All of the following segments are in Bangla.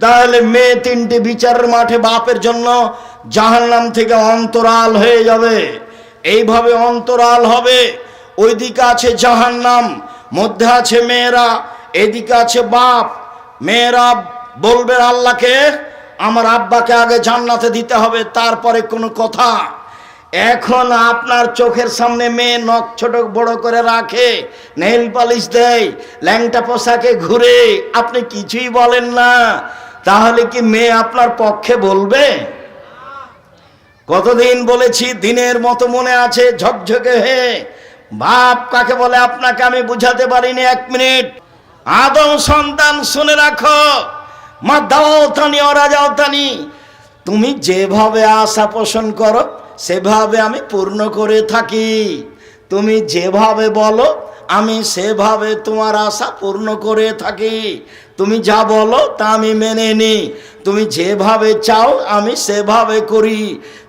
তাহলে মেয়ে তিনটে বিচারের মাঠে বাপের জন্য জাহান্নাম থেকে অন্তরাল হয়ে যাবে। এইভাবে অন্তরাল হবে। ওইদিকে আছে জাহান্নাম, মধ্যে আছে মেয়েরা, এদিকে আছে বাপ। মেয়েরা বলবে আল্লাহকে, আমার আব্বাকে আগে জান্নাতে দিতে হবে, তারপরে কোনো কথা। এখন আপনার চোখের সামনে মেয়ে নখ ছোট বড় করে রাখে নেল পালিশ দেয়, ল্যাংটা পোশাকে ঘুরে, আপনি কিছুই বলেন না। তাহলে কি মেয়ে আপনার পক্ষে বলবে? কতদিন বলেছি, দিনের মতো মনে আছে, ঝকঝকে হে বাপ কাকে বলে, আপনাকে আমি বুঝাতে পারিনি, এক মিনিট। আদম সন্তান শুনে রাখো। মা, দাও তানি, ওরা যাও তানি। তুমি যেভাবে আশা পোষণ করো, সেভাবে আমি পূর্ণ করে থাকি। তুমি যেভাবে বলো আমি সেভাবে তোমার আশা পূর্ণ করে থাকি। তুমি যা বলো, তা আমি মেনে নিই তুমি যেভাবে চাও, আমি সেভাবে করি।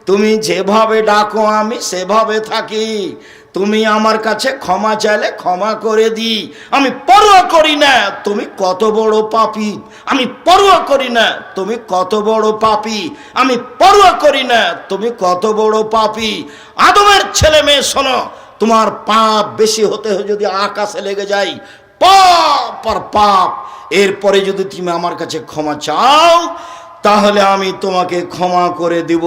তুমি যেভাবে ডাকো, আমি সেভাবে থাকি। তুমি আমার কাছে ক্ষমা চাইলে ক্ষমা করে দিই আমি পরোয়া করি না, তুমি কত বড় পাপি। আমি পরোয়া করি না, তুমি কত বড় পাপি। আমি পরোয়া করি না, তুমি কত বড় পাপি। আদমের ছেলে মেয়ে, শোনো তোমার পাপ বেশি হতে যদি আকাশে লেগে যায়, পাপ আর পাপ। এরপরে যদি তুমি আমার কাছে ক্ষমা চাও তাহলে আমি তোমাকে ক্ষমা করে দিব।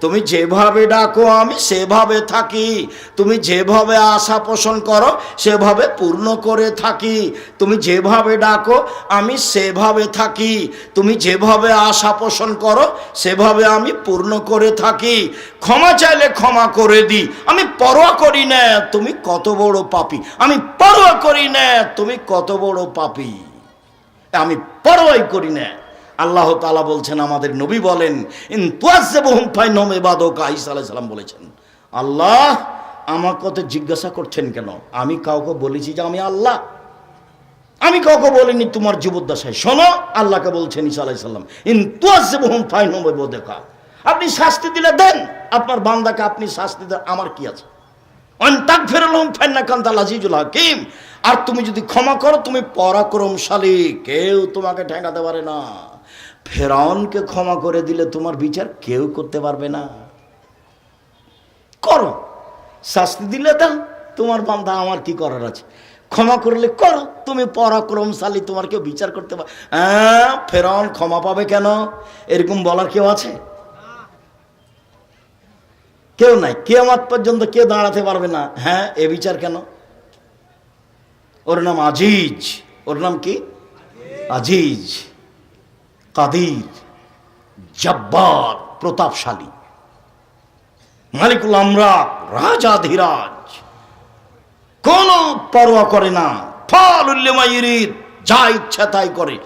তুমি যেভাবে ডাকো, আমি সেভাবে থাকি। তুমি যেভাবে আশা পোষণ করো, সেভাবে পূর্ণ করে থাকি। তুমি যেভাবে ডাকো, আমি সেভাবে থাকি। তুমি যেভাবে আশা পোষণ করো, সেভাবে আমি পূর্ণ করে থাকি। ক্ষমা চাইলে ক্ষমা করে দিই আমি পরোয়া করি না, তুমি কত বড় পাপি। আমি পরোয়া করি না, তুমি কত বড় পাপি। আমি পরোয়াই করি না। আল্লাহ তালা বলছেন, আমাদের নবী বলেন, ইন ঈসা আলাইহিস সালাম বলেছেন। আল্লাহ আমার কত জিজ্ঞাসা করছেন কেন? আমি কাউকে বলেছি যে আমি আল্লাহ। আমি কাউকে বলিনি, তোমার জীবদ্দশায়। শোনো, আল্লাহকে বলছেন ঈসা আলাইহিস সালাম, ইন তুয়াজ্জাবুহুম ফাইনহুম ইবাদুকা আপনি শাস্তি দিলে দেন, আপনার বান্দাকে আপনি শাস্তি দেন, আমার কি আছে? অন্তাক আর তুমি যদি ক্ষমা করো, তুমি পরাক্রমশালী, কেউ তোমাকে ঠেকাতে পারে না। ফেরাউনকে ক্ষমা করে দিলে তোমার বিচার কেউ করতে পারবে না। করো। শাস্তি দিলে দাও তোমার বান্ধা আমার কি করার আছে? ক্ষমা করলে করো, তুমি পরাক্রমশালী, তোমার কেউ বিচার করতে পার হ্যাঁ ফেরাউন ক্ষমা পাবে কেন? এরকম বলার কেউ আছে? কেউ নাই। কেয়ামত পর্যন্ত কেউ দাঁড়াতে পারবে না। হ্যাঁ এ বিচার কেন? ওর নাম আজিজ। ওর নাম কি? আজিজ। কাদির, জব্বার, প্রতাপশালী। মালিকুল আমরা রাজাধিরাজ কোন পরোয়া করে না। ফল উল্লেমাইরির যা ইচ্ছা তাই করে।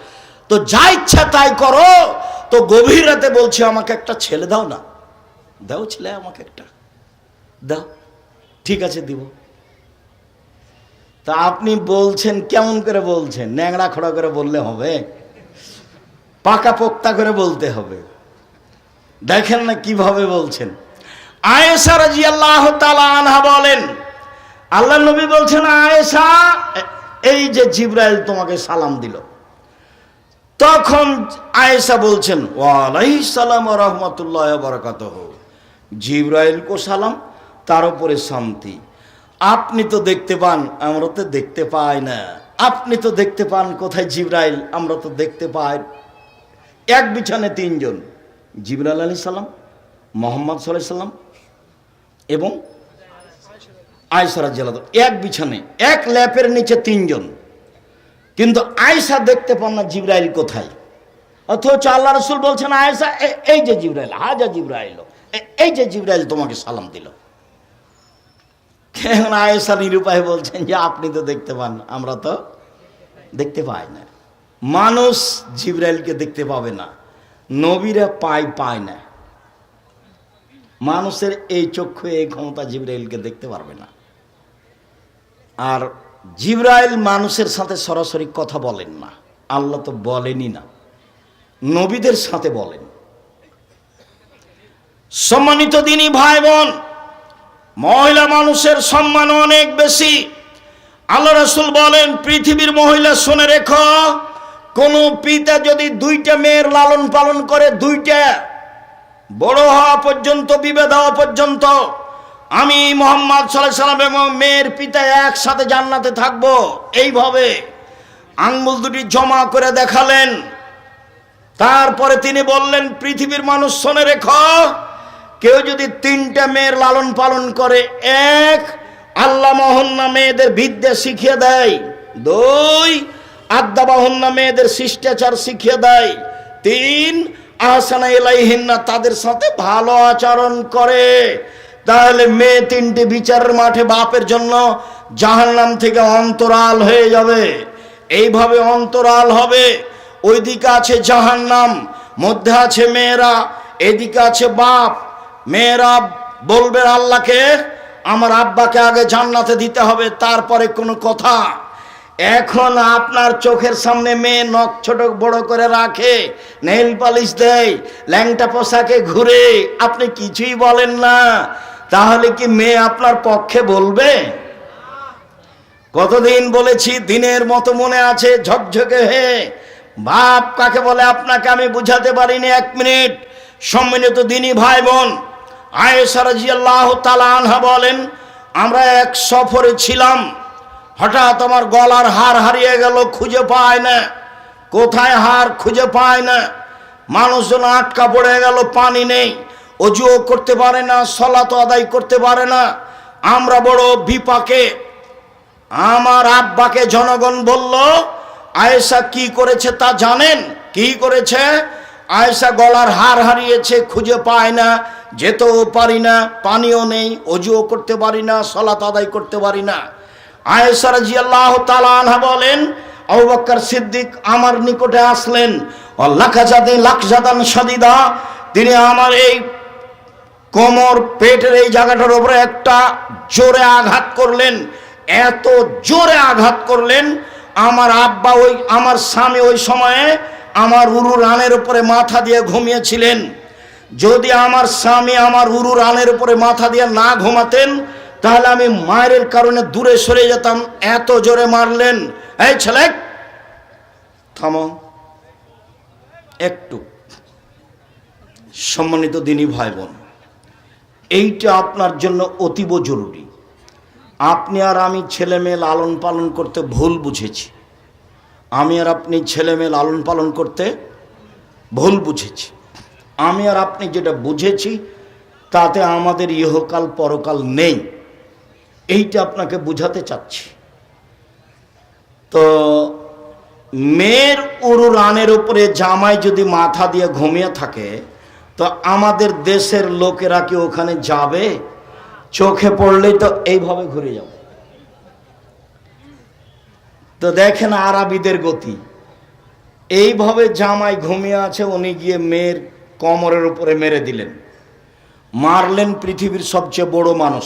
তো যা ইচ্ছা তাই করো, তো গভীর রাতে বলছি, আমাকে একটা ছেলে দাও না। দাও ছেলে, আমাকে একটা। দাও। ঠিক আছে, দিব। তা আপনি বলছেন, কেমন করে বলছেন? ন্যাংরা খোড়া করে বললে হবে? পাকা পোক্তা করে বলতে হবে। দেখেন না কীভাবে বলছেন। আয়েশা রাজি আল্লাহ আনহা বলেন আল্লাহ নবী বলছেন, আয়েশা, এই যে জিব্রাইল তোমাকে সালাম দিল। তখন আয়েশা বলছেন ওয়ালাই সালাম রহমতুল্লাহ বরকাত জিব্রাইল কো সালাম, তার উপরে শান্তি। আপনি তো দেখতে পান, আমরা তো দেখতে পাই না। আপনি তো দেখতে পান কোথায় জিব্রাইল, আমরা তো দেখতে পাই এক বিছানে তিনজন। জিবরাইল আলী সাল্লাম মোহাম্মদ সাল্লাহ সাল্লাম এবং আয়সারা জেলাদ এক বিছানে এক ল্যাপের নিচে তিনজন। কিন্তু আয়সা দেখতে পান না জিব্রাইল কোথায়। অথচ আল্লাহ রসুল বলছেন আয়সা এই যে জিব্রাইল, হাজা জিব্রাইল এই যে জিব্রাইল তোমাকে সালাম দিল। এখন আয়েশা নিরুপায় বলছেন যে, আপনি তো দেখতে পান, আমরা তো দেখতে পাই না। মানুষ জিব্রাইলকে দেখতে পাবে না। নবীরা পায় পায় না। মানুষের এই চক্ষু, এই ক্ষমতা জিব্রাইলকে দেখতে পারবে না। আর জিব্রাইল মানুষের সাথে সরাসরি কথা বলেন না। আল্লাহ তো বলেনই না। নবীদের সাথে বলেন। সম্মানিত দিনী ভাই বোন মহিলা মানুষের সম্মান অনেক বেশি। আল্লাহ রসুল বলেন, পৃথিবীর মহিলা শুনে রেখো কোন পিতা যদি দুইটা মেয়ের লালন পালন করে দুইটা, বড় হওয়া পর্যন্ত বিভেদ হওয়া পর্যন্ত, আমি মোহাম্মদ সাল্লাহ সাল্লাম এবং মেয়ের পিতা একসাথে জান্নাতে থাকব, এইভাবে আঙ্গুল দুটি জমা করে দেখালেন। তারপরে তিনি বললেন, পৃথিবীর মানুষ শোনে রেখ, কেউ যদি তিনটা মেয়ের লালন পালন করে, এক, আল্লাহ মহন্না মেয়েদের বিদ্যা শিখিয়ে দেয়, দুই আদ্যা বাহন্না মেয়েদের শিষ্টাচার শিখিয়ে দেয়। তিন, আহসানা এলাইহিন্না তাদের সাথে ভালো আচরণ করে। তাহলে মেয়ে তিনটি বিচারের মাঠে বাপের জন্য জাহান্নাম থেকে অন্তরাল হয়ে যাবে। এইভাবে অন্তরাল হবে। ওইদিকে আছে জাহান্নাম, মধ্যে আছে মেয়েরা, এদিকে আছে বাপ। মেয়েরা বলবে আল্লাহকে, আমার আব্বাকে আগে জান্নাতে দিতে হবে, তারপরে কোনো কথা। এখন আপনার চোখের সামনে মেয়ে নখ ছোট বড় করে রাখে, নেইল পালিশ দেয়, ল্যাংটা পোশাকে ঘুরে, আপনি কিছুই বলেন না। তাহলে কি মেয়ে আপনার পক্ষে বলবে? কতদিন বলেছি, দিনের মতো মনে আছে, ঝকঝকে হে বাপ কাকে বলে, আপনাকে আমি বুঝাতে পারিনি এক মিনিট। সম্মিলিত দিনী ভাই বোন আয়েশা রাজিয়াল্লাহ তালা আনহা বলেন, আমরা এক সফরে ছিলাম। হঠাৎ আমার গলার হার হারিয়ে গেল, খুঁজে পায় না। কোথায় হার, খুঁজে পায় না। মানুষজন আটকা পড়ে গেল, পানি নেই। অজুও করতে পারে না সলাত আদায় করতে পারে না। আমরা বড় বিপাকে। আমার আব্বাকে জনগণ বলল, আয়েশা কি করেছে তা জানেন? কি করেছে? আয়েশা গলার হার হারিয়েছে, খুঁজে পায় না। যেতেও পারি না, পানিও নেই, অজুও করতে পারি না, সলাত আদায় করতে পারি না। আয়েশা রাজিয়াল্লাহ তালানহা বলেন আবুবকর সিদ্দিক আমার নিকটে আসলেন। লাখাজাদে লাখজাদান সাদিদা, তিনি আমার এই কোমর পেটের এই জায়গাটার উপরে একটা জোরে আঘাত করলেন। এত জোরে আঘাত করলেন, আমার আব্বা ওই, আমার স্বামী ওই সময়ে আমার উরু রানের উপরে মাথা দিয়ে ঘুমিয়েছিলেন। যদি আমার স্বামী আমার উরু রানের উপরে মাথা দিয়ে না ঘুমাতেন তাহলে আমি মায়ের কারণে দূরে সরে যেতাম, এত জোরে মারলেন। এই ছেলে, থামো। একটু। সম্মানিত দিনী ভাই বোন এইটা আপনার জন্য অতীব জরুরি। আপনি আর আমি ছেলে মেয়ে লালন পালন করতে ভুল বুঝেছি। আমি আর আপনি ছেলে মেয়ে লালন পালন করতে ভুল বুঝেছি। আমি আর আপনি যেটা বুঝেছি, তাতে আমাদের ইহকাল পরকাল নেই। এইটা আপনাকে বুঝাতে চাচ্ছি। তো মেয়ের উরু রানের উপরে জামাই যদি মাথা দিয়ে ঘুমিয়ে থাকে, তো আমাদের দেশের লোকেরা কি ওখানে যাবে? চোখে পড়লেই তো এইভাবে ঘুরে যাবে। তো দেখেন আরবিদের গতি। এইভাবে জামাই ঘুমিয়ে আছে, উনি গিয়ে মেয়ের কমরের উপরে মেরে দিলেন। মারলেন পৃথিবীর সবচেয়ে বড় মানুষ।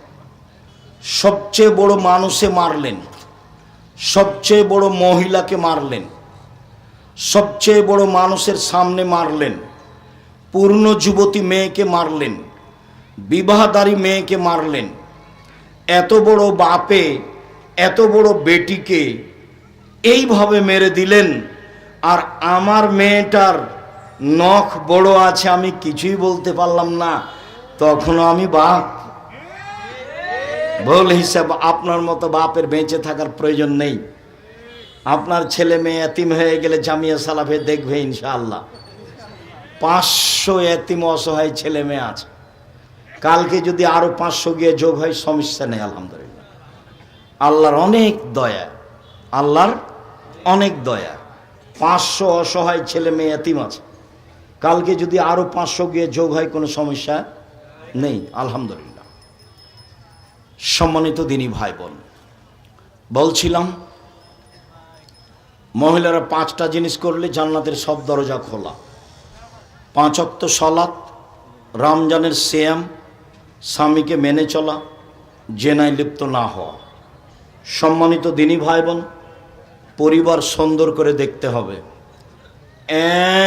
সবচেয়ে বড় মানুষে মারলেন, সবচেয়ে বড় মহিলাকে মারলেন, সবচেয়ে বড় মানুষের সামনে মারলেন, পূর্ণ যুবতী মেয়েকে মারলেন, বিবাহদারী মেয়েকে মারলেন, এত বড় বাপে, এত বড় বেটিকে এইভাবে মেরে দিলেন, আর আমার মেয়েটার নখ বড় আছে আমি কিছুই বলতে পারলাম না, তখনও আমি বাপ। ভুল হিসাব, আপনার মতো বাপের বেঁচে থাকার প্রয়োজন নেই। আপনার ছেলে মেয়ে এতিম হয়ে গেলে জামিয়া সালাফে দেখবে ইনশাআল্লাহ। পাঁচশো এতিম অসহায় ছেলে মেয়ে আছে। কালকে যদি আরও পাঁচশো গিয়ে যোগ হয়, সমস্যা নেই, আলহামদুলিল্লাহ। আল্লাহর অনেক দয়া, আল্লাহর অনেক দয়া। পাঁচশো অসহায় ছেলে মেয়ে এতিম আছে। কালকে যদি আরও পাঁচশো গিয়ে যোগ হয়, কোনো সমস্যা নেই, আলহামদুলিল্লাহ। সম্মানিত দিনী ভাই বোন বলছিলাম, মহিলারা পাঁচটা জিনিস করলে জান্নাতের সব দরজা খোলা। পাঁচ অক্ত সলাৎ রমজানের শ্যাম স্বামীকে মেনে চলা, জেনায় লিপ্ত না হওয়া। সম্মানিত দিনী ভাই বোন পরিবার সুন্দর করে দেখতে হবে।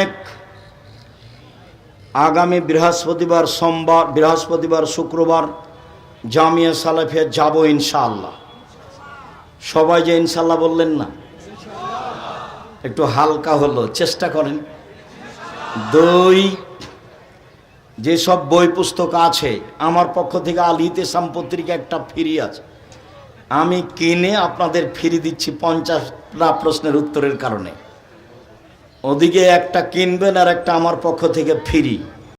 এক, আগামী বৃহস্পতিবার সোমবার, বৃহস্পতিবার শুক্রবার জামিয়া সালাফিয়া যাব ইনশাআল্লাহ। সবাই যে ইনশাল্লাহ বললেন না? একটু হালকা হলো, চেষ্টা করেন। দুই, যেসব বই পুস্তক আছে, আমার পক্ষ থেকে আলিতে পত্রিকা একটা ফ্রি আছে। আমি কিনে আপনাদের ফিরি দিচ্ছি পঞ্চাশটা প্রশ্নের উত্তরের কারণে। ওদিকে একটা কিনবেন আর একটা আমার পক্ষ থেকে ফ্রি।